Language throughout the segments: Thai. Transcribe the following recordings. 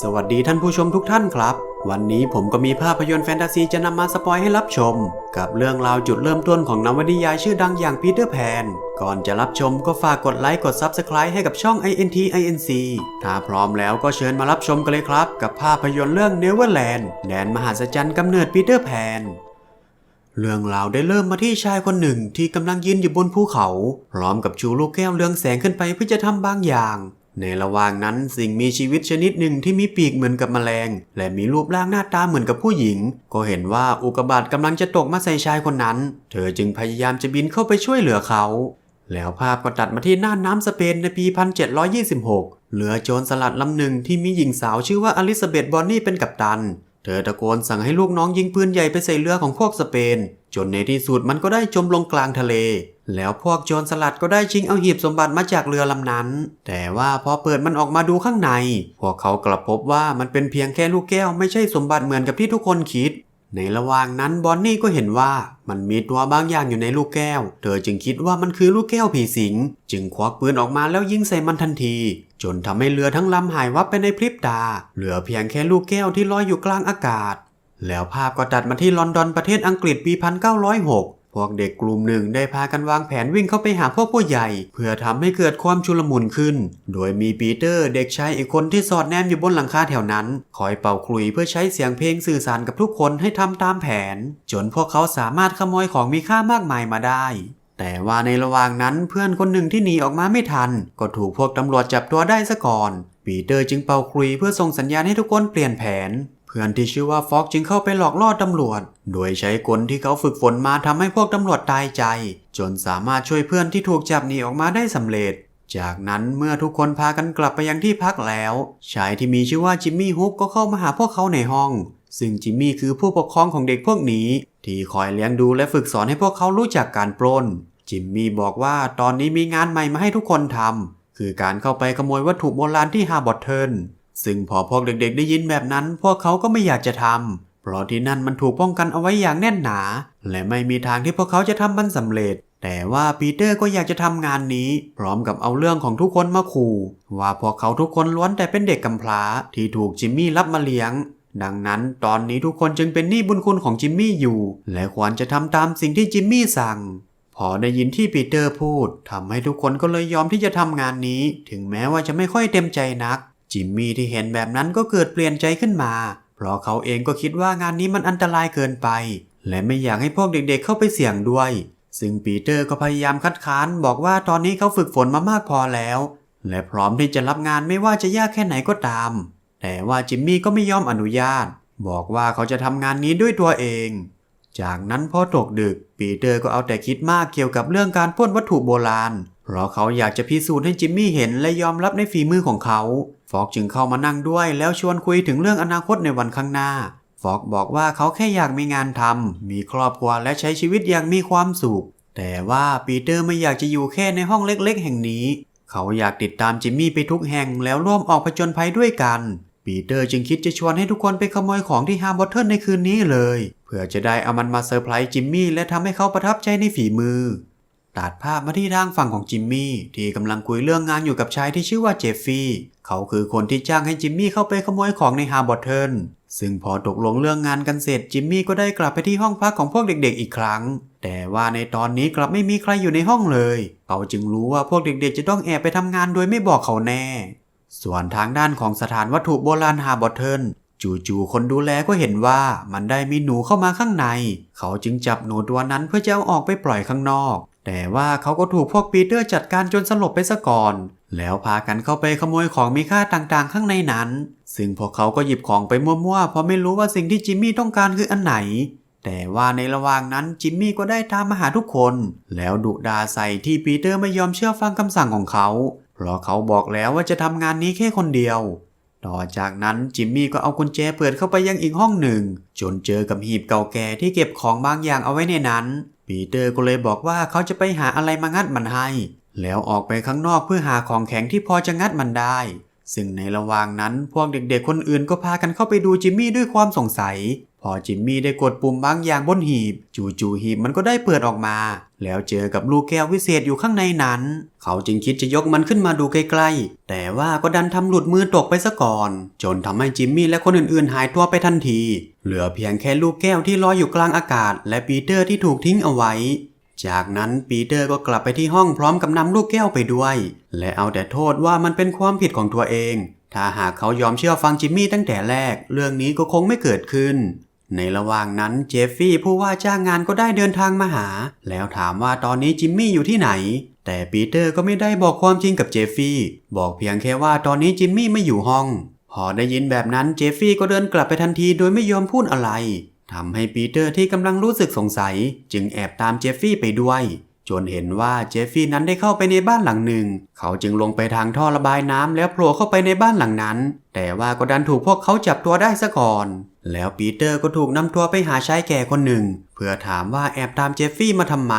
สวัสดีท่านผู้ชมทุกท่านครับ วันนี้ผมก็มีภาพยนตร์แฟนตาซีจะนำมาสปอยให้รับชม กับเรื่องราวจุดเริ่มต้นของนวนิยายชื่อดังอย่างปีเตอร์แพน ก่อนจะรับชมก็ฝากกดไลค์กด Subscribe ให้กับช่อง INT INC ถ้าพร้อมแล้วก็เชิญมารับชมกันเลยครับ กับภาพยนตร์เรื่อง Neverland แดนมหาศจรรย์กำเนิดปีเตอร์แพนเรื่องราวได้เริ่มมาที่ชายคนหนึ่งที่กำลังยืนอยู่บนภูเขา พร้อมกับชูลูกแก้วเรืองแสงขึ้นไปเพื่อจะทำบางอย่าง ในระหว่างนั้นสิ่งมีชีวิตชนิดหนึ่งที่มีปีกเหมือนกับแมลง และมีรูปร่างหน้าตาเหมือนกับผู้หญิง ก็เห็นว่าอุกบาตกำลังจะตกมาใส่ชายคนนั้น เธอจึงพยายามจะบินเข้าไปช่วยเหลือเขา แล้วภาพก็ตัดมาที่น่านน้ำสเปนในปี 1726 เหลือโจรสลัดลำหนึ่งที่มีหญิงสาวชื่อว่าอลิซาเบธบอนนี่เป็นกัปตัน เธอตะโกนสั่งให้ลูกน้องยิงปืนใหญ่ไปใส่เรือของพวกสเปน จนในที่สุดมันก็ได้จมลงกลางทะเล แล้วพวกโจรสลัดก็ได้ชิงเอาหีบสมบัติมาจากเรือลำนั้น แต่ว่าพอเปิดมันออกมาดูข้างใน พวกเขากลับพบว่ามันเป็นเพียงแค่ลูกแก้วไม่ใช่สมบัติเหมือนกับที่ทุกคนคิด ในระหว่างนั้นบอนนี่ก็เห็นว่ามันมีตัวบางอย่างอยู่ในลูกแก้ว เธอจึงคิดว่ามันคือลูกแก้วผีสิง จึงควักปืนออกมาแล้วยิงใส่มันทันที จนทำให้เรือทั้งลำหายวับไปในพริบตา เหลือเพียงแค่ลูกแก้วที่ลอยอยู่กลางอากาศ แล้วภาพก็ตัดมาที่ลอนดอนประเทศอังกฤษปี 1906 พวกเด็กกลุ่มหนึ่งได้พากันวางแผนวิ่งเข้าไปหาพวกผู้ใหญ่ เพื่อทำให้เกิดความชุลมุนขึ้น โดยมีปีเตอร์เด็กชายอีกคนที่สอดแนมอยู่บนหลังคาแถวนั้น คอยเป่าคลุยเพื่อใช้เสียงเพลงสื่อสารกับทุกคนให้ทำตามแผน จนพวกเขาสามารถขโมยของมีค่ามากมายมาได้ แต่ว่าในระหว่างนั้นเพื่อนคนหนึ่งที่หนีออกมาไม่ทัน ก็ถูกพวกตำรวจจับตัวได้ซะก่อน ปีเตอร์จึงเป่าคลุยเพื่อส่งสัญญาณให้ทุกคนเปลี่ยนแผน พื่อนที่ชื่อว่าฟ็อกจึงเข้าไปหลอกล่อตำรวจ โดยใช้กลที่เขาฝึกฝนมาทำให้พวกตำรวจตายใจ จนสามารถช่วยเพื่อนที่ถูกจับหนีออกมาได้สำเร็จ จากนั้นเมื่อทุกคนพากันกลับไปยังที่พักแล้ว ชายที่มีชื่อว่าจิมมี่ฮุกก็เข้ามาหาพวกเขาในห้อง ซึ่งจิมมี่คือผู้ปกครองของเด็กพวกนี้ ที่คอยเลี้ยงดูและฝึกสอนให้พวกเขารู้จักการปล้น จิมมี่บอกว่าตอนนี้มีงานใหม่มาให้ทุกคนทำคือการเข้าไปขโมยวัตถุโบราณที่ฮาร์บอร์เทิร์น ซึ่งพอพวกเด็กๆได้ยินแบบนั้น พวกเขาก็ไม่อยากจะทำเพราะที่นั่นมันถูกป้องกันเอาไว้อย่างแน่นหนา และไม่มีทางที่พวกเขาจะทำมันสำเร็จ แต่ว่าปีเตอร์ก็อยากจะทำงานนี้ พร้อมกับเอาเรื่องของทุกคนมาขู่ ว่าพวกเขาทุกคนล้วนแต่เป็นเด็กกำพร้าที่ถูกจิมมี่รับมาเลี้ยง ดังนั้นตอนนี้ทุกคนจึงเป็นหนี้บุญคุณของจิมมี่อยู่ และควรจะทำตามสิ่งที่จิมมี่สั่งพอได้ยินที่ปีเตอร์พูดทำให้ทุกคนก็เลยยอมที่จะทำงานนี้ ถึงแม้ว่าจะไม่ค่อยเต็มใจนัก จิมมี่ที่เห็นแบบนั้นก็เกิดเปลี่ยนใจขึ้นมา เพราะเขาเองก็คิดว่างานนี้มันอันตรายเกินไป และไม่อยากให้พวกเด็กๆเข้าไปเสี่ยงด้วย ซึ่งปีเตอร์ก็พยายามคัดค้านบอกว่าตอนนี้เขาฝึกฝนมามากพอแล้ว และพร้อมที่จะรับงานไม่ว่าจะยากแค่ไหนก็ตาม แต่ว่าจิมมี่ก็ไม่ยอมอนุญาต บอกว่าเขาจะทำงานนี้ด้วยตัวเอง จากนั้นพอตกดึก ปีเตอร์ก็เอาแต่คิดมากเกี่ยวกับเรื่องการปล้นวัตถุโบราณ เพราะเขาอยากจะพิสูจน์ให้จิมมี่เห็นและยอมรับในฝีมือของเขา ฟอกจึงเข้ามานั่งด้วยแล้วชวนคุยถึงเรื่องอนาคตในวันข้างหน้า ฟอกบอกว่าเขาแค่อยากมีงานทำมีครอบครัวและใช้ชีวิตอย่างมีความสุข แต่ว่าปีเตอร์ไม่อยากจะอยู่แค่ในห้องเล็กๆ แห่งนี้ เขาอยากติดตามจิมมี่ไปทุกแห่งแล้วร่วมออกผจญภัยด้วยกัน ปีเตอร์จึงคิดจะชวนให้ทุกคนไปขโมยของที่ฮาร์บอตเทิลในคืนนี้เลย เพื่อจะได้เอามันมาเซอร์ไพรส์จิมมี่และทำให้เขาประทับใจในฝีมือ ตัดภาพมาที่ทางฝั่งของจิมมี่ที่กำลังคุยเรื่องงานอยู่กับชายที่ชื่อว่าเจฟฟี่ เขาคือคนที่จ้างให้จิมมี่เข้าไปขโมยของในฮาร์บอร์เทิร์นซึ่งพอตกลงเรื่องงานกันเสร็จจิมมี่ก็ได้กลับไปที่ห้องพักของพวกเด็กๆอีกครั้ง แต่ว่าในตอนนี้กลับไม่มีใครอยู่ในห้องเลย เขาจึงรู้ว่าพวกเด็กๆ จะต้องแอบไปทำงานโดยไม่บอกเขาแน่ ส่วนทางด้านของสถานวัตถุโบราณฮาร์บอร์เทิร์นจู่ๆ คนดูแลก็เห็นว่ามันได้มีหนูเข้ามาข้างใน เขาจึงจับหนูตัวนั้นเพื่อจะเอาออกไปปล่อยข้างนอก แต่ว่าเขาก็ถูกพวกปีเตอร์จัดการจนสลบไปซะก่อน แล้วพากันเข้าไปขโมยของมีค่าต่างๆ ข้างในนั้น ซึ่งพวกเขาก็หยิบของไปมั่วๆ เพราะไม่รู้ว่าสิ่งที่จิมมี่ต้องการคืออันไหน แต่ว่าในระหว่างนั้นจิมมี่ก็ได้ตามมาหาทุกคน แล้วดุดาใส่ที่ปีเตอร์ไม่ยอมเชื่อฟังคำสั่งของเขา เพราะเขาบอกแล้วว่าจะทำงานนี้แค่คนเดียว ต่อจากนั้นจิมมี่ก็เอากุญแจเปิดเข้าไปยังอีกห้องหนึ่ง จนเจอกับหีบเก่าแก่ที่เก็บของบางอย่างเอาไว้ในนั้น ปีเตอร์ก็เลยบอกว่าเขาจะไปหาอะไรมางัดมันให้ แล้วออกไปข้างนอกเพื่อหาของแข็งที่พอจะงัดมันได้ ซึ่งในระหว่างนั้นพวกเด็กๆคนอื่นก็พากันเข้าไปดูจิมมี่ด้วยความสงสัย พอจิมมี่ได้กดปุ่มบางอย่างบนหีบ จู่ๆหีบมันก็ได้เปิดออกมา แล้วเจอกับลูกแก้ววิเศษอยู่ข้างในนั้น เขาจึงคิดจะยกมันขึ้นมาดูใกล้ๆ แต่ว่าก็ดันทำหลุดมือตกไปซะก่อน จนทำให้จิมมี่และคนอื่นๆ หายตัวไปทันที เหลือเพียงแค่ลูกแก้วที่ลอยอยู่กลางอากาศ และปีเตอร์ที่ถูกทิ้งเอาไว้ จากนั้นปีเตอร์ก็กลับไปที่ห้องพร้อมกับนำลูกแก้วไปด้วย และเอาแต่โทษว่ามันเป็นความผิดของตัวเองถ้าหากเขายอมเชื่อฟังจิมมี่ตั้งแต่แรก เรื่องนี้ก็คงไม่เกิดขึ้น ในระหว่างนั้นเจฟฟี่ผู้ว่าจ้างงานก็ได้เดินทางมาหา แล้วถามว่าตอนนี้จิมมี่อยู่ที่ไหน แต่ปีเตอร์ก็ไม่ได้บอกความจริงกับเจฟฟี่ บอกเพียงแค่ว่าตอนนี้จิมมี่ไม่อยู่ห้อง พอได้ยินแบบนั้นเจฟฟี่ก็เดินกลับไปทันทีโดยไม่ยอมพูดอะไรทำให้ปีเตอร์ที่กำลังรู้สึกสงสัย จึงแอบตามเจฟฟี่ไปด้วย จนเห็นว่าเจฟฟี่นั้นได้เข้าไปในบ้านหลังหนึ่ง เขาจึงลงไปทางท่อระบายน้ำแล้วโผล่เข้าไปในบ้านหลังนั้น แต่ว่าก็ดันถูกพวกเขาจับตัวได้ซะก่อน แล้วปีเตอร์ก็ถูกนำตัวไปหาชายแก่คนหนึ่ง เพื่อถามว่าแอบตามเจฟฟี่มาทำไม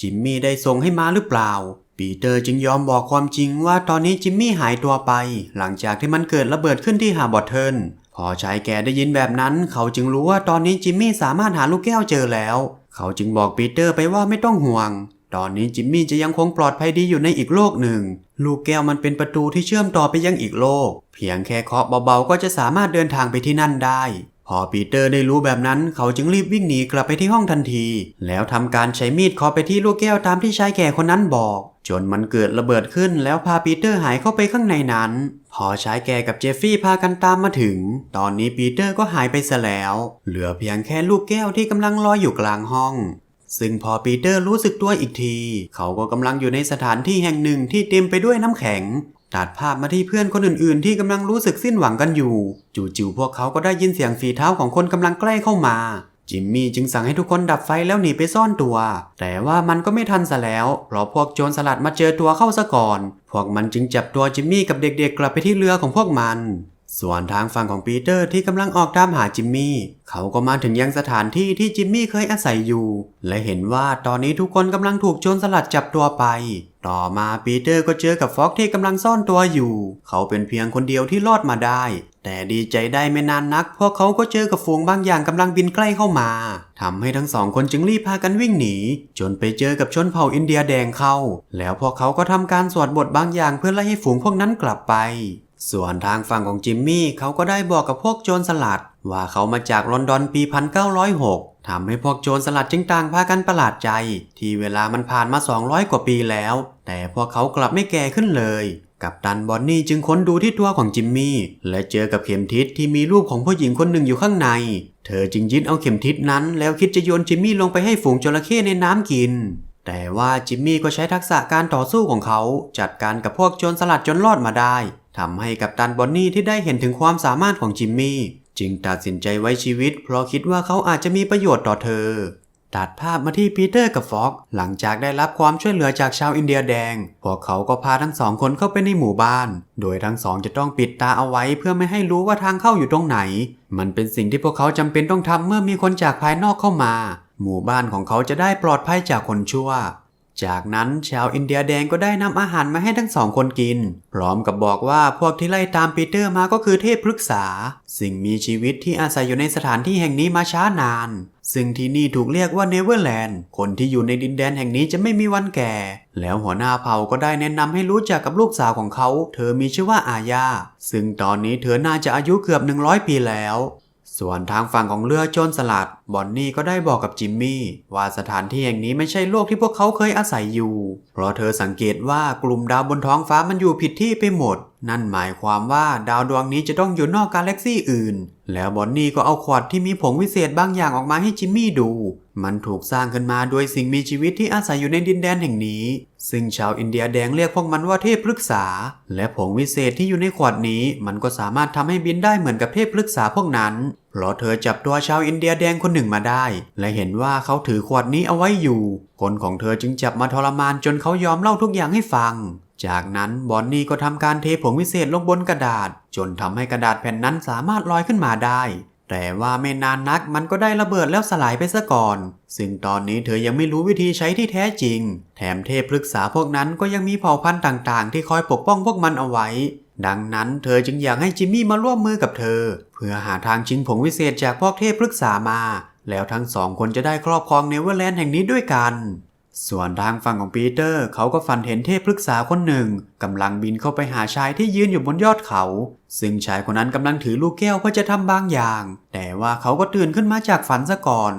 จิมมี่ได้ส่งให้มาหรือเปล่าปีเตอร์จึงยอมบอกความจริงว่าตอนนี้จิมมี่หายตัวไป หลังจากที่มันเกิดระเบิดขึ้นที่ฮาบอร์เทิลพอชายแก่ได้ยินแบบนั้น เขาจึงรู้ว่าตอนนี้จิมมี่สามารถหาลูกแก้วเจอแล้ว เขาจึงบอกปีเตอร์ไปว่าไม่ต้องห่วง ตอนนี้จิมมี่จะยังคงปลอดภัยดีอยู่ในอีกโลกหนึ่ง ลูกแก้วมันเป็นประตูที่เชื่อมต่อไปยังอีกโลก เพียงแค่เคาะเบาๆก็จะสามารถเดินทางไปที่นั่นได้ พอปีเตอร์ได้รู้แบบนั้นเขาจึงรีบวิ่งหนีกลับไปที่ห้องทันที แล้วทำการใช้มีดเคาะไปที่ลูกแก้วตามที่ชายแก่คนนั้นบอก จนมันเกิดระเบิดขึ้นแล้วพาปีเตอร์หายเข้าไปข้างในนั้น พอชายแก่กับเจฟฟี่พากันตามมาถึง ตอนนี้ปีเตอร์ก็หายไปซะแล้ว เหลือเพียงแค่ลูกแก้วที่กำลังลอยอยู่กลางห้อง ซึ่งพอปีเตอร์รู้สึกตัวอีกที เขาก็กำลังอยู่ในสถานที่แห่งหนึ่งที่เต็มไปด้วยน้ำแข็ง ตัดภาพมาที่เพื่อนคนอื่นๆ ที่กำลังรู้สึกสิ้นหวังกันอยู่ จู่ๆพวกเขาก็ได้ยินเสียงฝีเท้าของคนกำลังใกล้เข้ามา จิมมี่จึงสั่งให้ทุกคนดับไฟแล้วหนีไปซ่อนตัว แต่ว่ามันก็ไม่ทันซะแล้ว เพราะพวกโจรสลัดมาเจอตัวเข้าซะก่อน พวกมันจึงจับตัวจิมมี่กับเด็กๆกลับไปที่เรือของพวกมัน ส่วนทางฝั่งของปีเตอร์ที่กำลังออกตามหาจิมมี่ เขาก็มาถึงยังสถานที่ที่จิมมี่เคยอาศัยอยู่ และเห็นว่าตอนนี้ทุกคนกำลังถูกโจรสลัดจับตัวไป ต่อมาปีเตอร์ก็เจอกับฟ็อกที่กำลังซ่อนตัวอยู่ เขาเป็นเพียงคนเดียวที่รอดมาได้ แต่ดีใจได้ไม่นานนัก พวกเขาก็เจอกับฝูงบางอย่างกำลังบินใกล้เข้ามาทำให้ทั้งสองคนจึงรีบพากันวิ่งหนี จนไปเจอกับชนเผ่าอินเดียแดงเข้า แล้วพวกเขาก็ทำการสวดบทบางอย่างเพื่อไล่ให้ฝูงพวกนั้นกลับไป ส่วนทางฝั่งของจิมมี่เขาก็ได้บอกกับพวกโจรสลัด ว่าเขามาจากลอนดอนปี 1906ทำให้พวกโจรสลัดจึงต่างพากันประหลาดใจ ที่เวลามันผ่านมา 200 กว่าปีแล้ว แต่พวกเขากลับไม่แก่ขึ้นเลย กับตันบอนนี่จึงค้นดูที่ตัวของจิมมี่ และเจอกับเข็มทิศที่มีรูปของผู้หญิงคนหนึ่งอยู่ข้างใน เธอจึงยึดเอาเข็มทิศนั้น แล้วคิดจะโยนจิมมี่ลงไปให้ฝูงจระเข้ในน้ำกินแต่ว่าจิมมี่ก็ใช้ทักษะการต่อสู้ของเขา จัดการกับพวกโจรสลัดจนรอดมาได้ ทำให้กับตันบอนนี่ที่ได้เห็นถึงความสามารถของจิมมี่จึงตัดสินใจไว้ชีวิต เพราะคิดว่าเขาอาจจะมีประโยชน์ต่อเธอ ตัดภาพมาที่ปีเตอร์กับฟ็อกหลังจากได้รับความช่วยเหลือจากชาวอินเดียแดง พวกเขาก็พาทั้งสองคนเข้าไปในหมู่บ้าน โดยทั้งสองจะต้องปิดตาเอาไว้เพื่อไม่ให้รู้ว่าทางเข้าอยู่ตรงไหน มันเป็นสิ่งที่พวกเขาจำเป็นต้องทำเมื่อมีคนจากภายนอกเข้ามา หมู่บ้านของเขาจะได้ปลอดภัยจากคนชั่ว จากนั้นชาวอินเดียแดงก็ได้นำอาหารมาให้ทั้งสองคนกิน พร้อมกับบอกว่าพวกที่ไล่ตามปีเตอร์มาก็คือเทพพฤกษา สิ่งมีชีวิตที่อาศัยอยู่ในสถานที่แห่งนี้มาช้านาน ซึ่งที่นี่ถูกเรียกว่าเนเวอร์แลนด์ คนที่อยู่ในดินแดนแห่งนี้จะไม่มีวันแก่ แล้วหัวหน้าเผ่าก็ได้แนะนำให้รู้จักกับลูกสาวของเขา เธอมีชื่อว่าอาญาซึ่งตอนนี้เธอน่าจะอายุเกือบ 100 ปีแล้ว ส่วนทางฝั่งของเรือโจรสลัด บอนนี่ก็ได้บอกกับจิมมี่ว่าสถานที่แห่งนี้ไม่ใช่โลกที่พวกเขาเคยอาศัยอยู่ เพราะเธอสังเกตว่ากลุ่มดาวบนท้องฟ้ามันอยู่ผิดที่ไปหมดนั่นหมายความว่าดาวดวงนี้จะต้องอยู่นอกกาแล็กซี่อื่น แล้วบอนนี่ก็เอาขวดที่มีผงวิเศษบางอย่างออกมาให้จิมมี่ดู มันถูกสร้างขึ้นมาโดยสิ่งมีชีวิตที่อาศัยอยู่ในดินแดนแห่งนี้ ซึ่งชาวอินเดียแดงเรียกพวกมันว่าเทพพฤกษา และผงวิเศษที่อยู่ในขวดนี้ มันก็สามารถทำให้บินได้เหมือนกับเทพพฤกษาพวกนั้น เพราะเธอจับตัวชาวอินเดียแดงคนหนึ่งมาได้ และเห็นว่าเขาถือขวดนี้เอาไว้อยู่ คนของเธอจึงจับมาทรมานจนเขายอมเล่าทุกอย่างให้ฟัง จากนั้นบอนนี่ก็ทำการเทผงวิเศษลงบนกระดาษ จนทำให้กระดาษแผ่นนั้นสามารถลอยขึ้นมาได้ แต่ว่าไม่นานนักมันก็ได้ระเบิดแล้วสลายไปซะก่อน ซึ่งตอนนี้เธอยังไม่รู้วิธีใช้ที่แท้จริง แถมเทพพฤกษาพวกนั้นก็ยังมีเผ่าพันธุ์ต่างๆ ที่คอยปกป้องพวกมันเอาไว้ ดังนั้นเธอจึงอยากให้จิมมี่มาร่วมมือกับเธอ เพื่อหาทางชิงผงวิเศษจากพวกเทพปรึกษามา แล้วทั้งสองคนจะได้ครอบครองเนเวอร์แลนด์แห่งนี้ด้วยกัน ส่วนทางฝั่งของปีเตอร์เขาก็ฝันเห็นเทพปรึกษาคนหนึ่งกำลังบินเข้าไปหาชายที่ยืนอยู่บนยอดเขา ซึ่งชายคนนั้นกำลังถือลูกแก้วเพื่อจะทำบางอย่าง แต่ว่าเขาก็ตื่นขึ้นมาจากฝันซะก่อน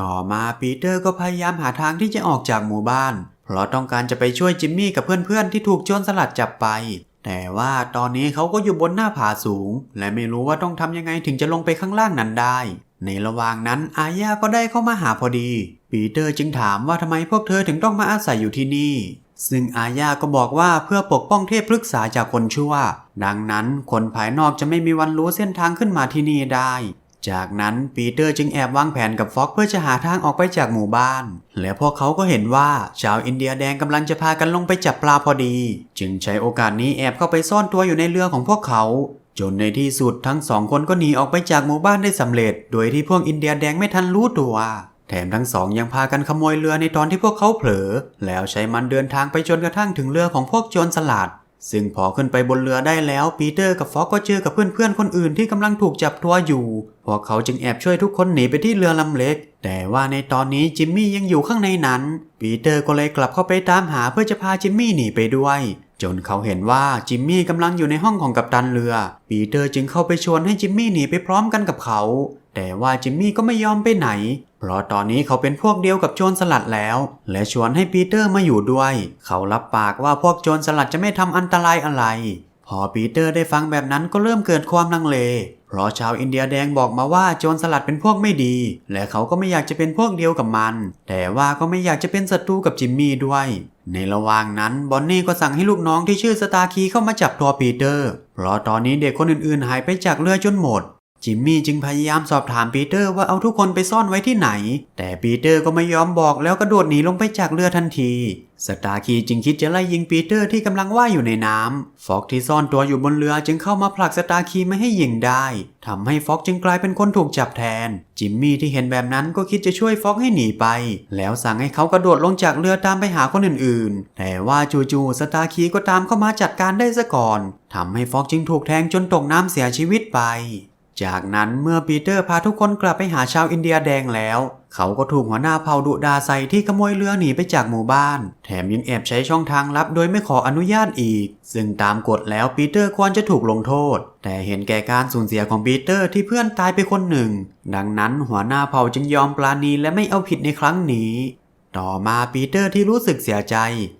ต่อมาปีเตอร์ก็พยายามหาทางที่จะออกจากหมู่บ้าน เพราะต้องการจะไปช่วยจิมมี่กับเพื่อนๆที่ถูกโจรสลัดจับไป แต่ว่าตอนนี้เขาก็อยู่บนหน้าผาสูง และไม่รู้ว่าต้องทำยังไงถึงจะลงไปข้างล่างนั้นได้ ในระหว่างนั้นอาญาก็ได้เข้ามาหาพอดี ปีเตอร์จึงถามว่าทำไมพวกเธอถึงต้องมาอาศัยอยู่ที่นี่ ซึ่งอาญาก็บอกว่าเพื่อปกป้องเทพพฤกษาจากคนชั่ว ดังนั้นคนภายนอกจะไม่มีวันรู้เส้นทางขึ้นมาที่นี่ได้ จากนั้นปีเตอร์จึงแอบวางแผนกับฟ็อกเพื่อจะหาทางออกไปจากหมู่บ้าน และพวกเขาก็เห็นว่าชาวอินเดียแดงกำลังจะพากันลงไปจับปลาพอดี จึงใช้โอกาสนี้แอบเข้าไปซ่อนตัวอยู่ในเรือของพวกเขา จนในที่สุดทั้งสองคนก็หนีออกไปจากหมู่บ้านได้สำเร็จ โดยที่พวกอินเดียแดงไม่ทันรู้ตัวแถมทั้งสองยังพากันขโมยเรือในตอนที่พวกเขาเผลอ แล้วใช้มันเดินทางไปจนกระทั่งถึงเรือของพวกโจรสลัด ซึ่งพอขึ้นไปบนเรือได้แล้ว ปีเตอร์กับฟ็อกก็เจอกับเพื่อนๆคนอื่นที่กำลังถูกจับตัวอยู่ พวกเขาจึงแอบช่วยทุกคนหนีไปที่เรือลำเล็ก แต่ว่าในตอนนี้จิมมี่ยังอยู่ข้างในนั้น ปีเตอร์ก็เลยกลับเข้าไปตามหาเพื่อจะพาจิมมี่หนีไปด้วย จนเขาเห็นว่าจิมมี่กำลังอยู่ในห้องของกัปตันเรือ ปีเตอร์จึงเข้าไปชวนให้จิมมี่หนีไปพร้อมกันกับเขา แต่ว่าจิมมี่ก็ไม่ยอมไปไหน เพราะตอนนี้เขาเป็นพวกเดียวกับโจรสลัดแล้ว และชวนให้ปีเตอร์มาอยู่ด้วย เขารับปากว่าพวกโจรสลัดจะไม่ทำอันตรายอะไร พอปีเตอร์ได้ฟังแบบนั้นก็เริ่มเกิดความลังเล เพราะชาวอินเดียแดงบอกมาว่าโจรสลัดเป็นพวกไม่ดี และเขาก็ไม่อยากจะเป็นพวกเดียวกับมัน แต่ว่าก็ไม่อยากจะเป็นศัตรูกับจิมมี่ด้วย ในระหว่างนั้นบอนนี่ก็สั่งให้ลูกน้องที่ชื่อสตาคีเข้ามาจับตัวปีเตอร์ เพราะตอนนี้เด็กคนอื่นๆหายไปจากเรือจนหมด จิมมี่จึงพยายามสอบถามปีเตอร์ว่าเอาทุกคนไปซ่อนไว้ที่ไหน แต่ปีเตอร์ก็ไม่ยอมบอกแล้วกระโดดหนีลงไปจากเรือทันที สตาร์คีจึงคิดจะไล่ยิงปีเตอร์ที่กำลังว่ายอยู่ในน้ำฟอกที่ซ่อนตัวอยู่บนเรือจึงเข้ามาผลักสตาร์คีไม่ให้ยิงได้ทำให้ฟอกจึงกลายเป็นคนถูกจับแทน จิมมี่ที่เห็นแบบนั้นก็คิดจะช่วยฟอกให้หนีไป แล้วสั่งให้เขากระโดดลงจากเรือตามไปหาคนอื่นๆ แต่ว่าจู่ๆสตาร์คีก็ตามเข้ามาจัดการได้ซะก่อนทำให้ฟอกจึงถูกแทงจนตกน้ำเสียชีวิตไป จากนั้นเมื่อปีเตอร์พาทุกคนกลับไปหาชาวอินเดียแดงแล้ว เขาก็ถูกหัวหน้าเผ่าดุดาใส่ที่ขโมยเรือหนีไปจากหมู่บ้าน แถมยังแอบใช้ช่องทางลับโดยไม่ขออนุญาตอีก ซึ่งตามกฎแล้วปีเตอร์ควรจะถูกลงโทษ แต่เห็นแก่การสูญเสียของปีเตอร์ที่เพื่อนตายไปคนหนึ่ง ดังนั้นหัวหน้าเผ่าจึงยอมปราณีและไม่เอาผิดในครั้งนี้ ต่อมาปีเตอร์ที่รู้สึกเสียใจ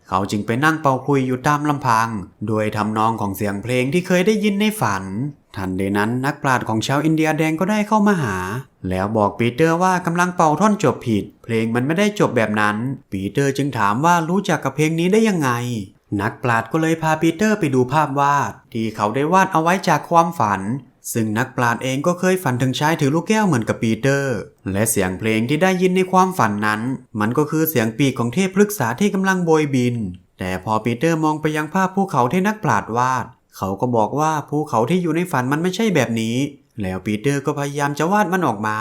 เขาจึงไปนั่งเป่าคุยอยู่ตามลำพัง โดยทำนองของเสียงเพลงที่เคยได้ยินในฝัน ทันใดนั้นนักปราชญ์ของชาวอินเดียแดงก็ได้เข้ามาหา แล้วบอกปีเตอร์ว่ากำลังเป่าท่อนจบผิด เพลงมันไม่ได้จบแบบนั้น ปีเตอร์จึงถามว่ารู้จักกับเพลงนี้ได้ยังไง นักปราชญ์ก็เลยพาปีเตอร์ไปดูภาพวาด ที่เขาได้วาดเอาไว้จากความฝัน ซึ่งนักปราชญ์เองก็เคยฝันถึงชายถือลูกแก้วเหมือนกับปีเตอร์ และเสียงเพลงที่ได้ยินในความฝันนั้น มันก็คือเสียงปีกของเทพพฤกษาที่กำลังโบยบิน แต่พอปีเตอร์มองไปยังภาพภูเขาที่นักปราชญ์วาด เขาก็บอกว่าภูเขาที่อยู่ในฝันมันไม่ใช่แบบนี้ แล้วปีเตอร์ก็พยายามจะวาดมันออกมา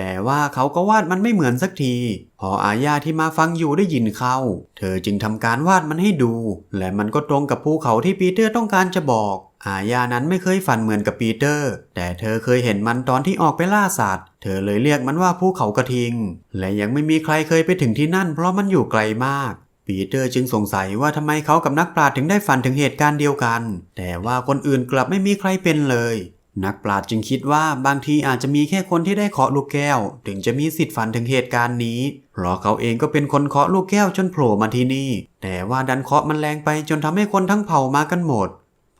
แต่ว่าเขาก็วาดมันไม่เหมือนสักที พออาญาที่มาฟังอยู่ได้ยินเข้า เธอจึงทำการวาดมันให้ดู และมันก็ตรงกับภูเขาที่ปีเตอร์ต้องการจะบอก อาญานั้นไม่เคยฝันเหมือนกับปีเตอร์ แต่เธอเคยเห็นมันตอนที่ออกไปล่าสัตว์ เธอเลยเรียกมันว่าภูเขากระทิง และยังไม่มีใครเคยไปถึงที่นั่น เพราะมันอยู่ไกลมากปีเตอร์จึงสงสัยว่าทำไมเขากับนักปราชญ์ถึงได้ฝันถึงเหตุการณ์เดียวกัน แต่ว่าคนอื่นกลับไม่มีใครเป็นเลย นักปราชญ์จึงคิดว่าบางทีอาจจะมีแค่คนที่ได้เคาะลูกแก้ว ถึงจะมีสิทธิ์ฝันถึงเหตุการณ์นี้ เพราะเขาเองก็เป็นคนเคาะลูกแก้วจนโผล่มาที่นี่ แต่ว่าดันเคาะมันแรงไปจนทำให้คนทั้งเผ่ามากันหมด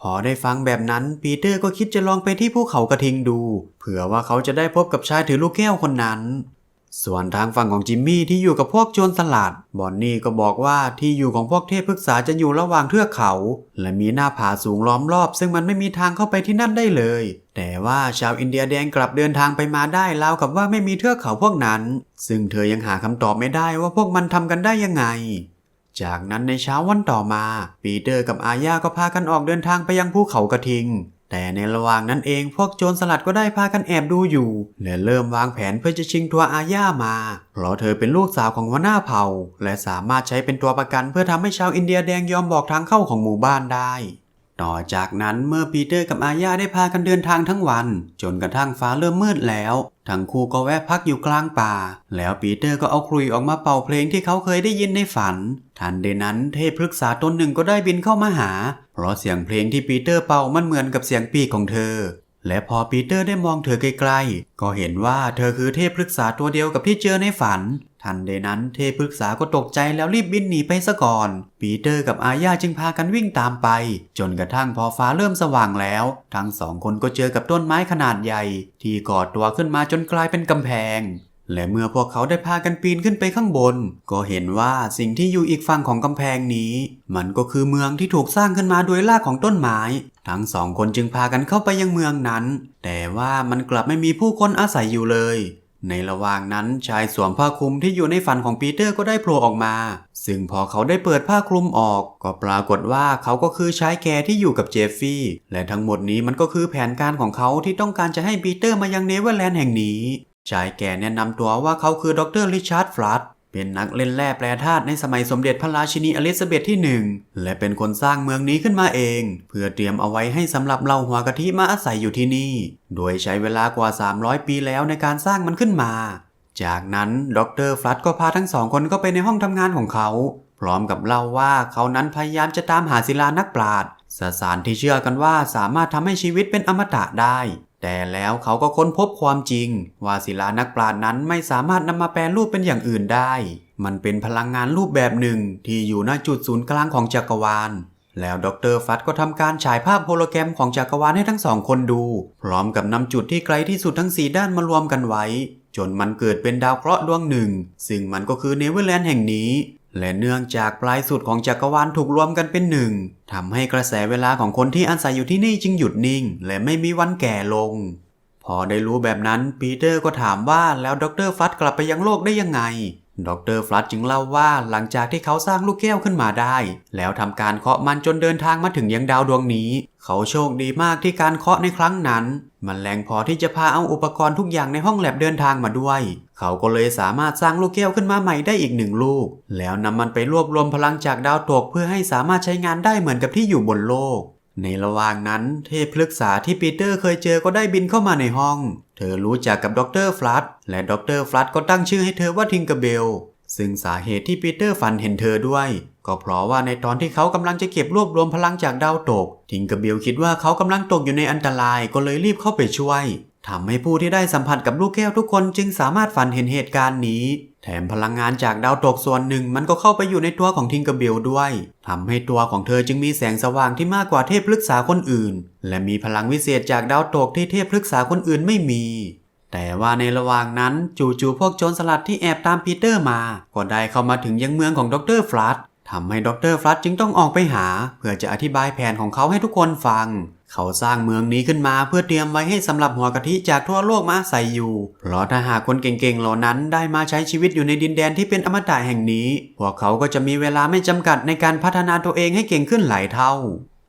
พอได้ฟังแบบนั้นปีเตอร์ก็คิดจะลองไปที่ภูเขากระทิงดู เผื่อว่าเขาจะได้พบกับชายถือลูกแก้วคนนั้น ส่วนทางฝั่งของจิมมี่ที่อยู่กับพวกโจรสลัด บอนนี่ก็บอกว่าที่อยู่ของพวกเทพพฤกษาจะอยู่ระหว่างเทือกเขา และมีหน้าผาสูงล้อมรอบ ซึ่งมันไม่มีทางเข้าไปที่นั่นได้เลย แต่ว่าชาวอินเดียแดงกลับเดินทางไปมาได้ราวกับว่าไม่มีเทือกเขาพวกนั้น ซึ่งเธอยังหาคำตอบไม่ได้ว่าพวกมันทำกันได้ยังไง จากนั้นในเช้าวันต่อมา ปีเตอร์กับอาญาก็พากันออกเดินทางไปยังภูเขากระทิง แต่ในระหว่างนั้นเองพวกโจรสลัดก็ได้พากันแอบดูอยู่ และเริ่มวางแผนเพื่อจะชิงตัวอาญามา เพราะเธอเป็นลูกสาวของหัวหน้าเผ่า และสามารถใช้เป็นตัวประกันเพื่อทำให้ชาวอินเดียแดงยอมบอกทางเข้าของหมู่บ้านได้ ต่อจากนั้นเมื่อปีเตอร์กับอาญาได้พากันเดินทางทั้งวัน จนกระทั่งฟ้าเริ่มมืดแล้ว ทั้งคู่ก็แวะพักอยู่กลางป่า แล้วปีเตอร์ก็เอาครุยออกมาเป่าเพลงที่เขาเคยได้ยินในฝัน ทันใดนั้นเทพพฤกษาตนหนึ่งก็ได้บินเข้ามาหา เพราะเสียงเพลงที่ปีเตอร์เป่ามันเหมือนกับเสียงปีกของเธอ และพอปีเตอร์ได้มองเธอไกลๆ ก็เห็นว่าเธอคือเทพพฤกษาตัวเดียวกับที่เจอในฝัน ทันใดนั้นเทพพฤกษาก็ตกใจแล้วรีบบินหนีไปซะก่อน ปีเตอร์กับอาญาจึงพากันวิ่งตามไป จนกระทั่งพอฟ้าเริ่มสว่างแล้ว ทั้งสองคนก็เจอกับต้นไม้ขนาดใหญ่ ที่ก่อตัวขึ้นมาจนกลายเป็นกำแพง และเมื่อพวกเขาได้พากันปีนขึ้นไปข้างบน ก็เห็นว่าสิ่งที่อยู่อีกฝั่งของกำแพงนี้ มันก็คือเมืองที่ถูกสร้างขึ้นมาโดยรากของต้นไม้ ทั้งสองคนจึงพากันเข้าไปยังเมืองนั้น แต่ว่ามันกลับไม่มีผู้คนอาศัยอยู่เลย ในระหว่างนั้นชายสวมผ้าคลุมที่อยู่ในฝันของปีเตอร์ก็ได้โผล่ออกมา ซึ่งพอเขาได้เปิดผ้าคลุมออก ก็ปรากฏว่าเขาก็คือชายแก่ที่อยู่กับเจฟฟี่ และทั้งหมดนี้มันก็คือแผนการของเขาที่ต้องการจะให้ปีเตอร์มายังเนเวอร์แลนด์แห่งนี้ ชายแก่แนะนำตัวว่าเขาคือดรริชาร์ดฟลัดเป็นนักเล่นแร่แปรธาตุในสมัยสมเด็จพระราชินีอลิซาเบธที่หนึ่งและเป็นคนสร้างเมืองนี้ขึ้นมาเอง เพื่อเตรียมเอาไว้ให้สำหรับเหล่าหัวกะทิมาอาศัยอยู่ที่นี่ โดยใช้เวลากว่า 300 ปีแล้วในการสร้างมันขึ้นมา จากนั้นดรฟลัดก็พาทั้งสองคนเข้าไปในห้องทำงานของเขา พร้อมกับเล่าว่าเขานั้นพยายามจะตามหาศิลานักปราชญ์สสารที่เชื่อกันว่าสามารถทำให้ชีวิตเป็นอมตะได้ แต่แล้วเขาก็ค้นพบความจริง ว่าศิลานักปราชญ์นั้นไม่สามารถนำมาแปลรูปเป็นอย่างอื่นได้ มันเป็นพลังงานรูปแบบหนึ่งที่อยู่ณจุดศูนย์กลางของจักรวาล แล้วดรฟัดก็ทำการฉายภาพโฮโลแกรมของจักรวาลให้ทั้งสองคนดู พร้อมกับนำจุดที่ไกลที่สุดทั้งสี่ด้านมารวมกันไว้ จนมันเกิดเป็นดาวเคราะห์ดวงหนึ่ง ซึ่งมันก็คือเนเวอร์แลนด์แห่งนี้ และเนื่องจากปลายสุดของจักรวาลถูกรวมกันเป็นหนึ่งทำให้กระแสเวลาของคนที่อาศัยอยู่ที่นี่จึงหยุดนิ่ง และไม่มีวันแก่ลง พอได้รู้แบบนั้นปีเตอร์ก็ถามว่าแล้วดรฟัตกลับไปยังโลกได้ยังไง ดรฟลัดจึงเล่าว่าหลังจากที่เขาสร้างลูกแก้วขึ้นมาได้ แล้วทำการเคาะมันจนเดินทางมาถึงยังดาวดวงนี้ เขาโชคดีมากที่การเคาะในครั้งนั้น มันแรงพอที่จะพาเอาอุปกรณ์ทุกอย่างในห้องแลบเดินทางมาด้วย เขาก็เลยสามารถสร้างลูกแก้วขึ้นมาใหม่ได้อีกหนึ่งลูก แล้วนำมันไปรวบรวมพลังจากดาวตกเพื่อให้สามารถใช้งานได้เหมือนกับที่อยู่บนโลก ในระหว่างนั้นเทพพฤกษาที่ปีเตอร์เคยเจอก็ได้บินเข้ามาในห้อง เธอรู้จักกับดรฟลัดและดรฟลัดก็ตั้งชื่อให้เธอว่าทิงเกร์เบล ซึ่งสาเหตุที่ปีเตอร์ฝันเห็นเธอด้วย ก็เพราะว่าในตอนที่เขากำลังจะเก็บรวบรวมพลังจากดาวตก ทิงเกร์เบลคิดว่าเขากำลังตกอยู่ในอันตรายก็เลยรีบเข้าไปช่วยทำให้ผู้ที่ได้สัมผัสกับลูกแก้วทุกคนจึงสามารถฝันเห็นเหตุการณ์นี้ แถมพลังงานจากดาวตกส่วนหนึ่งมันก็เข้าไปอยู่ในตัวของทิงเกอร์เบลด้วยทำให้ตัวของเธอจึงมีแสงสว่างที่มากกว่าเทพพฤกษาคนอื่น และมีพลังวิเศษจากดาวตกที่เทพพฤกษาคนอื่นไม่มี แต่ว่าในระหว่างนั้นจู่ๆพวกโจรสลัดที่แอบตามปีเตอร์มา ก็ได้เข้ามาถึงยังเมืองของดรฟลัดทำให้ดรฟลัดจึงต้องออกไปหา เพื่อจะอธิบายแผนของเขาให้ทุกคนฟัง เขาสร้างเมืองนี้ขึ้นมาเพื่อเตรียมไว้ให้สำหรับหัวกะทิจากทั่วโลกมาอาศัยอยู่ เพราะถ้าหากคนเก่งๆเหล่านั้นได้มาใช้ชีวิตอยู่ในดินแดนที่เป็นอมตะแห่งนี้ พวกเขาก็จะมีเวลาไม่จำกัดในการพัฒนาตัวเองให้เก่งขึ้นหลายเท่า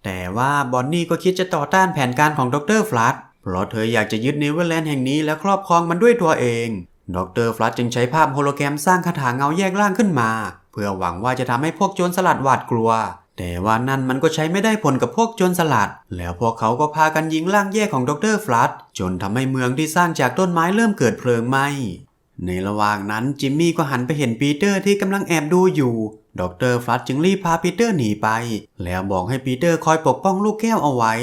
แต่ว่าบอนนี่ก็คิดจะต่อต้านแผนการของดรฟลัดเพราะเธออยากจะยึดเนเวอร์แลนด์แห่งนี้และครอบครองมันด้วยตัวเอง ดรฟลัดจึงใช้ภาพโฮโลแกรมสร้างคาถาเงาแยกล่างขึ้นมา เพื่อหวังว่าจะทำให้พวกโจรสลัดหวาดกลัว แต่ว่านั่นมันก็ใช้ไม่ได้ผลกับพวกโจรสลัด แล้วพวกเขาก็พากันยิงร่างแยกของดรฟลัดจนทำให้เมืองที่สร้างจากต้นไม้เริ่มเกิดเพลิงไหม้ในระหว่างนั้นจิมมี่ก็หันไปเห็นปีเตอร์ที่กำลังแอบดูอยู่ ดรฟลัดจึงรีบพาปีเตอร์หนีไป แล้วบอกให้ปีเตอร์คอยปกป้องลูกแก้วเอาไว้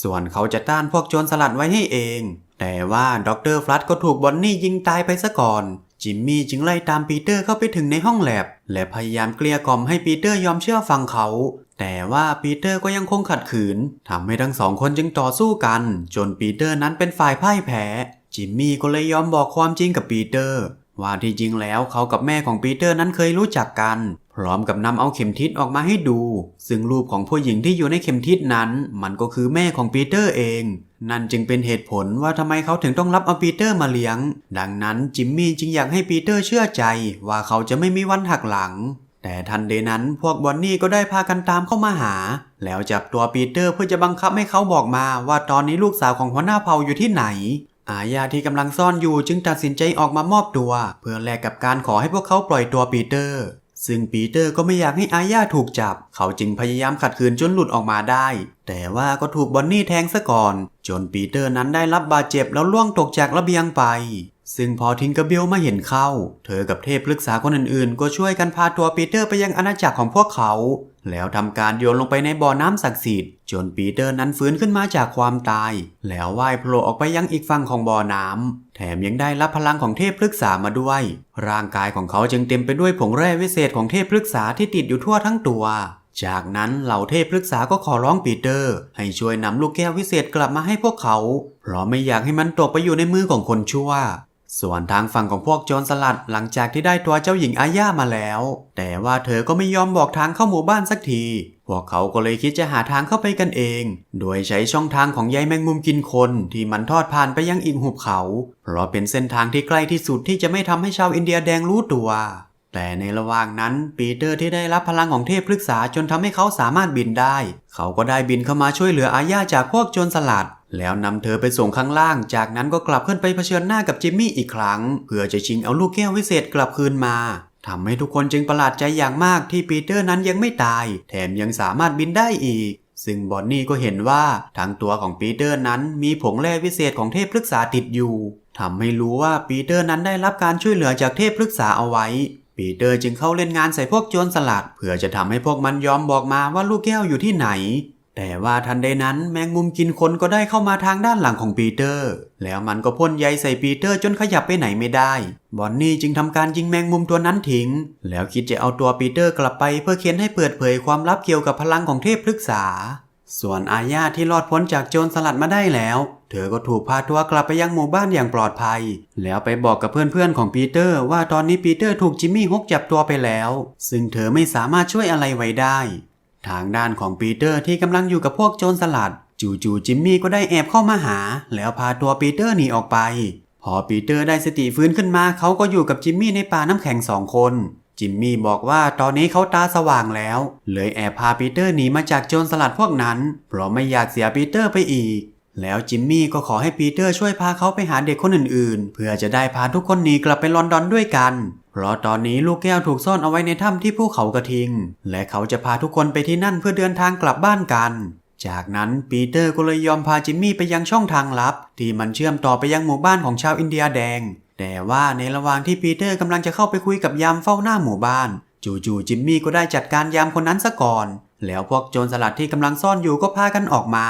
ส่วนเขาจะต้านพวกโจรสลัดไว้ให้เอง แต่ว่าดรฟลัดก็ถูกบอนนี่ยิงตายไปซะก่อน จิมมี่จึงไล่ตามปีเตอร์เข้าไปถึงในห้องแลบ และพยายามเกลี้ยกล่อมให้ปีเตอร์ยอมเชื่อฟังเขา แต่ว่าปีเตอร์ก็ยังคงขัดขืนทำให้ทั้งสองคนจึงต่อสู้กัน จนปีเตอร์นั้นเป็นฝ่ายพ่ายแพ้ จิมมี่ก็เลยยอมบอกความจริงกับปีเตอร์ ว่าที่จริงแล้วเขากับแม่ของปีเตอร์นั้นเคยรู้จักกัน ร้อมกับนำเอาเข็มทิศออกมาให้ดู ซึ่งรูปของผู้หญิงที่อยู่ในเข็มทิศนั้น มันก็คือแม่ของปีเตอร์เอง นั่นจึงเป็นเหตุผลว่าทำไมเขาถึงต้องรับเอาปีเตอร์มาเลี้ยง ดังนั้นจิมมี่จึงอยากให้ปีเตอร์เชื่อใจ ว่าเขาจะไม่มีวันหักหลัง แต่ทันใดนั้นพวกบอนนี่ก็ได้พากันตามเข้ามาหา แล้วจับตัวปีเตอร์เพื่อจะบังคับให้เขาบอกมาว่าตอนนี้ลูกสาวของหัวหน้าเผ่าอยู่ที่ไหนอาญาที่กำลังซ่อนอยู่จึงตัดสินใจออกมามอบตัว เพื่อแลกกับการขอให้พวกเขาปล่อยตัวปีเตอร์ ซึ่งปีเตอร์ก็ไม่อยากให้อาญาถูกจับ เขาจึงพยายามขัดขืนจนหลุดออกมาได้ แต่ว่าก็ถูกบอนนี่แทงซะก่อน จนปีเตอร์นั้นได้รับบาดเจ็บแล้วล่วงตกจากระเบียงไป ซึ่งพอทิงเกอร์เบลมาเห็นเข้า เธอกับเทพปรึกษาคนอื่นๆ ก็ช่วยกันพาตัวปีเตอร์ไปยังอาณาจักรของพวกเขา แล้วทำการโยนลงไปในบ่อน้ำศักดิ์สิทธิ์จนปีเตอร์นั้นฟื้นขึ้นมาจากความตาย แล้วว่ายโผล่ออกไปยังอีกฝั่งของบ่อน้ำแถมยังได้รับพลังของเทพปรึกษามาด้วย ร่างกายของเขาจึงเต็มไปด้วยผงแร่วิเศษของเทพปรึกษาที่ติดอยู่ทั่วทั้งตัวจากนั้นเหล่าเทพปรึกษาก็ขอร้องปีเตอร์ ให้ช่วยนำลูกแก้ววิเศษกลับมาให้พวกเขา เพราะไม่อยากให้มันตกไปอยู่ในมือของคนชั่ว ส่วนทางฝั่งของพวกโจรสลัดหลังจากที่ได้ตัวเจ้าหญิงอาญามาแล้ว แต่ว่าเธอก็ไม่ยอมบอกทางเข้าหมู่บ้านสักที พวกเขาก็เลยคิดจะหาทางเข้าไปกันเอง โดยใช้ช่องทางของใยแมงมุมกินคนที่มันทอดผ่านไปยังอีกหุบเขา เพราะเป็นเส้นทางที่ใกล้ที่สุดที่จะไม่ทำให้ชาวอินเดียแดงรู้ตัว แต่ในระหว่างนั้นปีเตอร์ที่ได้รับพลังของเทพพฤกษาจนทำให้เขาสามารถบินได้ เขาก็ได้บินเข้ามาช่วยเหลืออาญาจากพวกโจรสลัด แล้วนำเธอไปส่งข้างล่าง จากนั้นก็กลับขึ้นไปเผชิญหน้ากับจิมมี่อีกครั้ง เพื่อจะชิงเอาลูกแก้ววิเศษกลับคืนมาทำให้ทุกคนจึงประหลาดใจอย่างมากที่ปีเตอร์นั้นยังไม่ตาย แถมยังสามารถบินได้อีก ซึ่งบอนนี่ก็เห็นว่าทางตัวของปีเตอร์นั้นมีผงแร่วิเศษของเทพพฤกษาติดอยู่ทำให้รู้ว่าปีเตอร์นั้นได้รับการช่วยเหลือจากเทพพฤกษาเอาไว้ปีเตอร์จึงเข้าเล่นงานใส่พวกโจรสลัด เพื่อจะทำให้พวกมันยอมบอกมาว่าลูกแก้วอยู่ที่ไหน แต่ว่าทันใดนั้นแมงมุมกินคนก็ได้เข้ามาทางด้านหลังของปีเตอร์ แล้วมันก็พ่นใยใส่ปีเตอร์จนขยับไปไหนไม่ได้ บอนนี่จึงทำการยิงแมงมุมตัวนั้นทิ้ง แล้วคิดจะเอาตัวปีเตอร์กลับไปเพื่อเขียนให้เปิดเผยความลับเกี่ยวกับพลังของเทพพฤกษา ส่วนอาญาที่รอดพ้นจากโจรสลัดมาได้แล้ว เธอก็ถูกพาตัวกลับไปยังหมู่บ้านอย่างปลอดภัย แล้วไปบอกกับเพื่อนๆของปีเตอร์ว่าตอนนี้ปีเตอร์ถูกจิมมี่ฮกจับตัวไปแล้ว ซึ่งเธอไม่สามารถช่วยอะไรไว้ได้ ทางด้านของปีเตอร์ที่กำลังอยู่กับพวกโจรสลัด จู่ๆจิมมี่ก็ได้แอบเข้ามาหา แล้วพาตัวปีเตอร์หนีออกไป พอปีเตอร์ได้สติฟื้นขึ้นมาเขาก็อยู่กับจิมมี่ในป่าน้ำแข็งสองคน จิมมี่บอกว่าตอนนี้เขาตาสว่างแล้ว เลยแอบพาปีเตอร์หนีมาจากโจรสลัดพวกนั้น เพราะไม่อยากเสียปีเตอร์ไปอีก แล้วจิมมี่ก็ขอให้ปีเตอร์ช่วยพาเขาไปหาเด็กคนอื่นๆ เพื่อจะได้พาทุกคนหนีกลับไปลอนดอนด้วยกัน เพราะตอนนี้ลูกแก้วถูกซ่อนเอาไว้ในถ้ำที่ภูเขากระทิง และเขาจะพาทุกคนไปที่นั่นเพื่อเดินทางกลับบ้านกัน จากนั้นปีเตอร์ก็เลยยอมพาจิมมี่ไปยังช่องทางลับ ที่มันเชื่อมต่อไปยังหมู่บ้านของชาวอินเดียแดง แต่ว่าในระหว่างที่ปีเตอร์กำลังจะเข้าไปคุยกับยามเฝ้าหน้าหมู่บ้าน จู่ๆจิมมี่ก็ได้จัดการยามคนนั้นซะก่อน แล้วพวกโจรสลัดที่กำลังซ่อนอยู่ก็พากันออกมา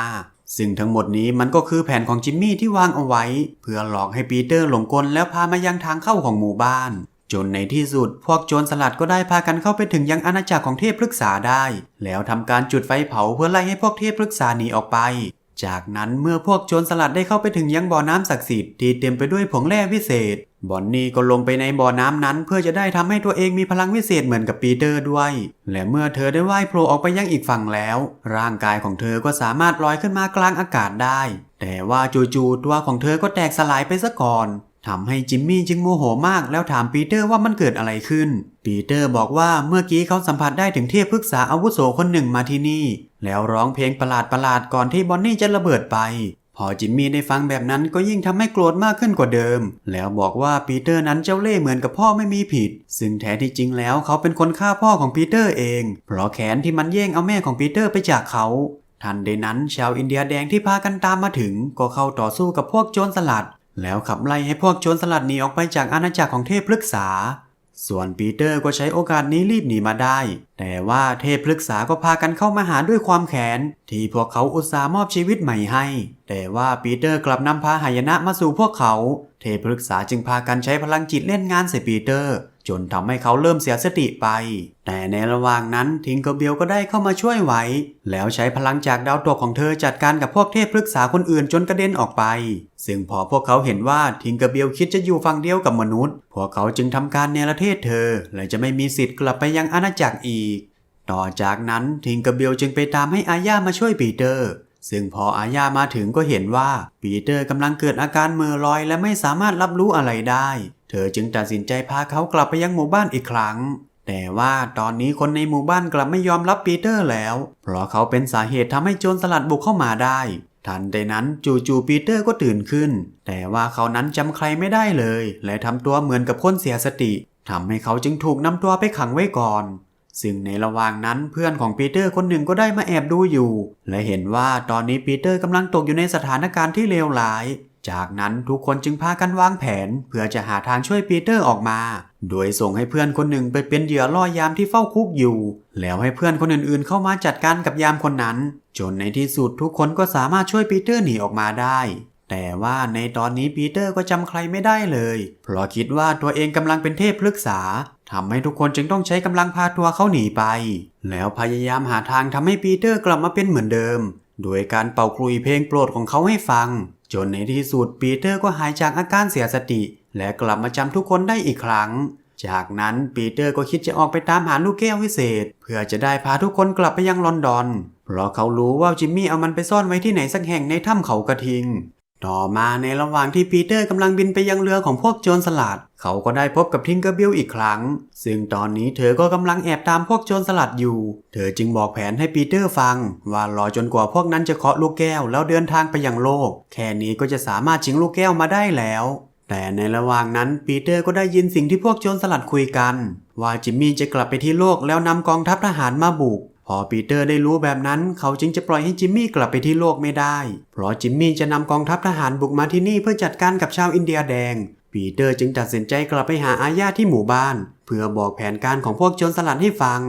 ซึ่งทั้งหมดนี้มันก็คือแผนของจิมมี่ที่วางเอาไว้ เพื่อหลอกให้ปีเตอร์หลงกลแล้วพามายังทางเข้าของหมู่บ้าน จนในที่สุดพวกโจรสลัดก็ได้พากันเข้าไปถึงยังอาณาจักรของเทพพฤกษาได้ แล้วทำการจุดไฟเผาเพื่อไล่ให้พวกเทพพฤกษาหนีออกไป จากนั้นเมื่อพวกโจรสลัดได้เข้าไปถึงยังบ่อน้ำศักดิ์สิทธิ์ที่เต็มไปด้วยผงแร่วิเศษ บอนนี่ก็ลงไปในบ่อน้ำนั้น เพื่อจะได้ทำให้ตัวเองมีพลังวิเศษเหมือนกับปีเตอร์ด้วย และเมื่อเธอได้ว่ายโผล่ออกไปยังอีกฝั่งแล้ว ร่างกายของเธอก็สามารถลอยขึ้นมากลางอากาศได้ แต่ว่าจู่ๆตัวของเธอก็แตกสลายไปซะก่อน ทำให้จิมมี่จึงโมโหมากแล้วถามปีเตอร์ว่ามันเกิดอะไรขึ้น ปีเตอร์บอกว่าเมื่อกี้เขาสัมผัสได้ถึงเทพพฤกษาอาวุโสคนหนึ่งมาที่นี่ แล้วร้องเพลงประหลาดประหลาดก่อนที่บอนนี่จะระเบิดไป พอจิมมี่ได้ฟังแบบนั้นก็ยิ่งทำให้โกรธมากขึ้นกว่าเดิม แล้วบอกว่าปีเตอร์นั้นเจ้าเล่ห์เหมือนกับพ่อไม่มีผิด ซึ่งแท้ที่จริงแล้วเขาเป็นคนฆ่าพ่อของปีเตอร์เอง เพราะแขนที่มันแย่งเอาแม่ของปีเตอร์ไปจากเขาทันใดนั้นชาวอินเดียแดงที่พากันตามมาถึง ก็เข้าต่อสู้กับพวกโจรสลัด แล้วขับไล่ให้พวกโจรสลัดหนีออกไปจากอาณาจักรของเทพพฤกษา ส่วนปีเตอร์ก็ใช้โอกาสนี้รีบหนีมาได้ แต่ว่าเทพพฤกษาก็พากันเข้ามาหาด้วยความแค้นที่พวกเขาอุตส่าห์มอบชีวิตใหม่ให้ แต่ว่าปีเตอร์กลับนำพาหายนะมาสู่พวกเขา เทพพฤกษาจึงพากันใช้พลังจิตเล่นงานใส่ปีเตอร์ จนทำให้เขาเริ่มเสียสติไป แต่ในระหว่างนั้นทิงเกอร์เบลก็ได้เข้ามาช่วยไว้ แล้วใช้พลังจากดาวตกของเธอจัดการกับพวกเทพพฤกษาคนอื่นจนกระเด็นออกไป ซึ่งพอพวกเขาเห็นว่าทิงเกอร์เบลคิดจะอยู่ฝั่งเดียวกับมนุษย์ พวกเขาจึงทำการเนรเทศเธอ และจะไม่มีสิทธิ์กลับไปยังอาณาจักรอีก ต่อจากนั้นทิงเกอร์เบลจึงไปตามให้อาญามาช่วยปีเตอร์ ซึ่งพออาญามาถึงก็เห็นว่าปีเตอร์กำลังเกิดอาการเมื่อลอยและไม่สามารถรับรู้อะไรได้ เธอจึงตัดสินใจพาเขากลับไปยังหมู่บ้านอีกครั้ง แต่ว่าตอนนี้คนในหมู่บ้านกลับไม่ยอมรับปีเตอร์แล้ว เพราะเขาเป็นสาเหตุทำให้โจรสลัดบุกเข้ามาได้ ทันใดนั้นจู่ๆปีเตอร์ก็ตื่นขึ้น แต่ว่าเขานั้นจำใครไม่ได้เลย และทำตัวเหมือนกับคนเสียสติทำให้เขาจึงถูกนำตัวไปขังไว้ก่อน ซึ่งในระหว่างนั้นเพื่อนของปีเตอร์คนหนึ่งก็ได้มาแอบดูอยู่ และเห็นว่าตอนนี้ปีเตอร์กำลังตกอยู่ในสถานการณ์ที่เลวร้าย จากนั้นทุกคนจึงพากันวางแผน เพื่อจะหาทางช่วยปีเตอร์ออกมา โดยส่งให้เพื่อนคนหนึ่งไปเป็นเหยื่อล่อยามที่เฝ้าคุกอยู่ แล้วให้เพื่อนคนอื่นๆ เข้ามาจัดการกับยามคนนั้น จนในที่สุดทุกคนก็สามารถช่วยปีเตอร์หนีออกมาได้แต่ว่าในตอนนี้ปีเตอร์ก็จำใครไม่ได้เลย เพราะคิดว่าตัวเองกำลังเป็นเทพพฤกษา ทำให้ทุกคนจึงต้องใช้กำลังพาตัวเขาหนีไป แล้วพยายามหาทางทำให้ปีเตอร์กลับมาเป็นเหมือนเดิม โดยการเป่าคลุยเพลงโปรดของเขาให้ฟัง จนในที่สุดปีเตอร์ก็หายจากอาการเสียสติ และกลับมาจำทุกคนได้อีกครั้ง จากนั้นปีเตอร์ก็คิดจะออกไปตามหาลูกแก้ววิเศษ เพื่อจะได้พาทุกคนกลับไปยังลอนดอน เพราะเขารู้ว่าจิมมี่เอามันไปซ่อนไว้ที่ไหนสักแห่งในถ้ำเขากระทิง ต่อมาในระหว่างที่ปีเตอร์กำลังบินไปยังเรือของพวกโจรสลัด เขาก็ได้พบกับทิงเกอร์บิลอีกครั้ง ซึ่งตอนนี้เธอก็กำลังแอบตามพวกโจรสลัดอยู่ เธอจึงบอกแผนให้ปีเตอร์ฟัง ว่ารอจนกว่าพวกนั้นจะเคาะลูกแก้วแล้วเดินทางไปยังโลก แค่นี้ก็จะสามารถชิงลูกแก้วมาได้แล้ว แต่ในระหว่างนั้นปีเตอร์ก็ได้ยินสิ่งที่พวกโจรสลัดคุยกัน ว่าจิมมี่จะกลับไปที่โลกแล้วนำกองทัพทหารมาบุก พอปีเตอร์ได้รู้แบบนั้นเขาจึงจะปล่อยให้จิมมี่กลับไปที่โลกไม่ได้ เพราะจิมมี่จะนำกองทัพทหารบุกมาที่นี่เพื่อจัดการกับชาวอินเดียแดง ปีเตอร์จึงตัดสินใจกลับไปหาอาญาที่หมู่บ้าน เพื่อบอกแผนการของพวกโจรสลัดให้ฟัง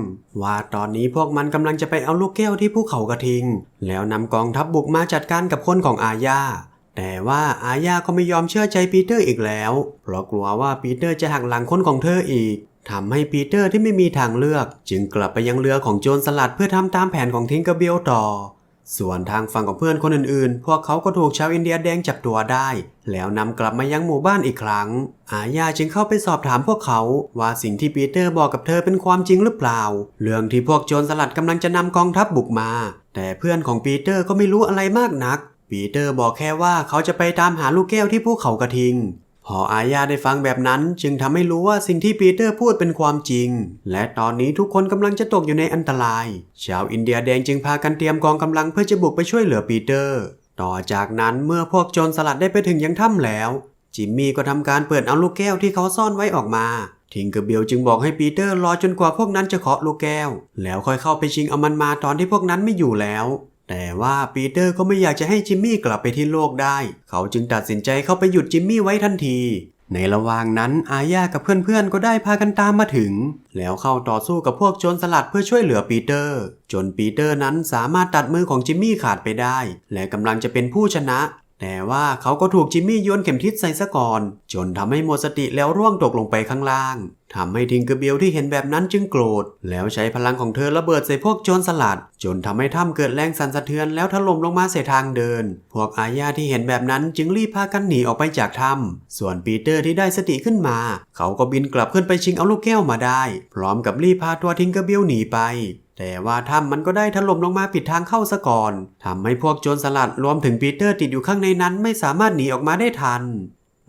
ว่าตอนนี้พวกมันกำลังจะไปเอาลูกแก้วที่ภูเขากระทิง แล้วนำกองทัพบุกมาจัดการกับคนของอาญาแต่ว่าอาญาก็ไม่ยอมเชื่อใจปีเตอร์อีกแล้ว เพราะกลัวว่าปีเตอร์จะหักหลังคนของเธออีก ทำให้ปีเตอร์ที่ไม่มีทางเลือก จึงกลับไปยังเรือของโจรสลัดเพื่อทำตามแผนของทิงเกอร์เบลต่อ ส่วนทางฝั่งของเพื่อนคนอื่นๆ พวกเขาก็ถูกชาวอินเดียแดงจับตัวได้ แล้วนำกลับมายังหมู่บ้านอีกครั้ง อาญาจึงเข้าไปสอบถามพวกเขา ว่าสิ่งที่ปีเตอร์บอกกับเธอเป็นความจริงหรือเปล่า เรื่องที่พวกโจรสลัดกำลังจะนำกองทัพบุกมา แต่เพื่อนของปีเตอร์ก็ไม่รู้อะไรมากนักปีเตอร์บอกแค่ว่าเขาจะไปตามหาลูกแก้วที่ภูเขากระทิง พออาญาได้ฟังแบบนั้นจึงทำให้รู้ว่าสิ่งที่ปีเตอร์พูดเป็นความจริง และตอนนี้ทุกคนกำลังจะตกอยู่ในอันตราย ชาวอินเดียแดงจึงพากันเตรียมกองกำลังเพื่อจะบุกไปช่วยเหลือปีเตอร์ ต่อจากนั้นเมื่อพวกโจรสลัดได้ไปถึงยังถ้ำแล้ว จิมมี่ก็ทำการเปิดเอาลูกแก้วที่เขาซ่อนไว้ออกมาทิงเกอร์เบลจึงบอกให้ปีเตอร์รอจนกว่าพวกนั้นจะเคาะลูกแก้ว แล้วค่อยเข้าไปชิงเอามันมาตอนที่พวกนั้นไม่อยู่แล้ว แต่ว่าปีเตอร์ก็ไม่อยากจะให้จิมมี่กลับไปที่โลกได้ เขาจึงตัดสินใจเข้าไปหยุดจิมมี่ไว้ทันที ในระหว่างนั้นอาญากับเพื่อนๆก็ได้พากันตามมาถึง แล้วเข้าต่อสู้กับพวกโจรสลัดเพื่อช่วยเหลือปีเตอร์ จนปีเตอร์นั้นสามารถตัดมือของจิมมี่ขาดไปได้ และกำลังจะเป็นผู้ชนะ แต่ว่าเขาก็ถูกจิมมี่โยนเข็มทิศใส่ซะก่อน จนทำให้หมดสติแล้วร่วงตกลงไปข้างล่างทำให้ทิงเกอร์เบลที่เห็นแบบนั้นจึงโกรธ แล้วใช้พลังของเธอระเบิดใส่พวกโจรสลัด จนทำให้ถ้ำเกิดแรงสั่นสะเทือนแล้วถล่มลงมาใส่ทางเดิน พวกอาญาที่เห็นแบบนั้นจึงรีบพากันหนีออกไปจากถ้ำส่วนปีเตอร์ที่ได้สติขึ้นมา เขาก็บินกลับขึ้นไปชิงเอาลูกแก้วมาได้ พร้อมกับรีบพาตัวทิงเกอร์เบลหนีไป แต่ว่าถ้ำมันก็ได้ถล่มลงมาปิดทางเข้าซะก่อนทำให้พวกโจรสลัดรวมถึงปีเตอร์ติดอยู่ข้างในนั้นไม่สามารถหนีออกมาได้ทัน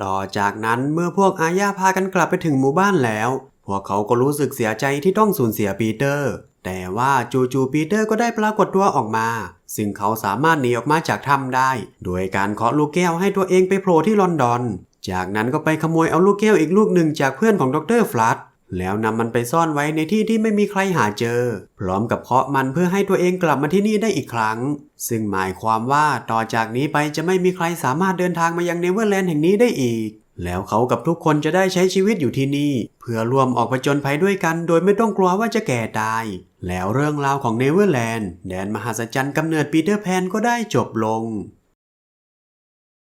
ต่อจากนั้นเมื่อพวกอาญาพากันกลับไปถึงหมู่บ้านแล้ว พวกเขาก็รู้สึกเสียใจที่ต้องสูญเสียปีเตอร์ แต่ว่าจู่ๆปีเตอร์ก็ได้ปรากฏตัวออกมา ซึ่งเขาสามารถหนีออกมาจากถ้ำได้ โดยการเคาะลูกแก้วให้ตัวเองไปโผล่ที่ลอนดอน จากนั้นก็ไปขโมยเอาลูกแก้วอีกลูกหนึ่งจากเพื่อนของดรฟลัด แล้วนำมันไปซ่อนไว้ในที่ที่ไม่มีใครหาเจอ พร้อมกับเคาะมันเพื่อให้ตัวเองกลับมาที่นี่ได้อีกครั้ง ซึ่งหมายความว่าต่อจากนี้ไปจะไม่มีใครสามารถเดินทางมายังเนเวอร์แลนด์แห่งนี้ได้อีก แล้วเขากับทุกคนจะได้ใช้ชีวิตอยู่ที่นี่ เพื่อร่วมออกผจญภัยด้วยกัน โดยไม่ต้องกลัวว่าจะแก่ตาย แล้วเรื่องราวของเนเวอร์แลนด์แดนมหัศจรรย์กำเนิดปีเตอร์แพนก็ได้จบลง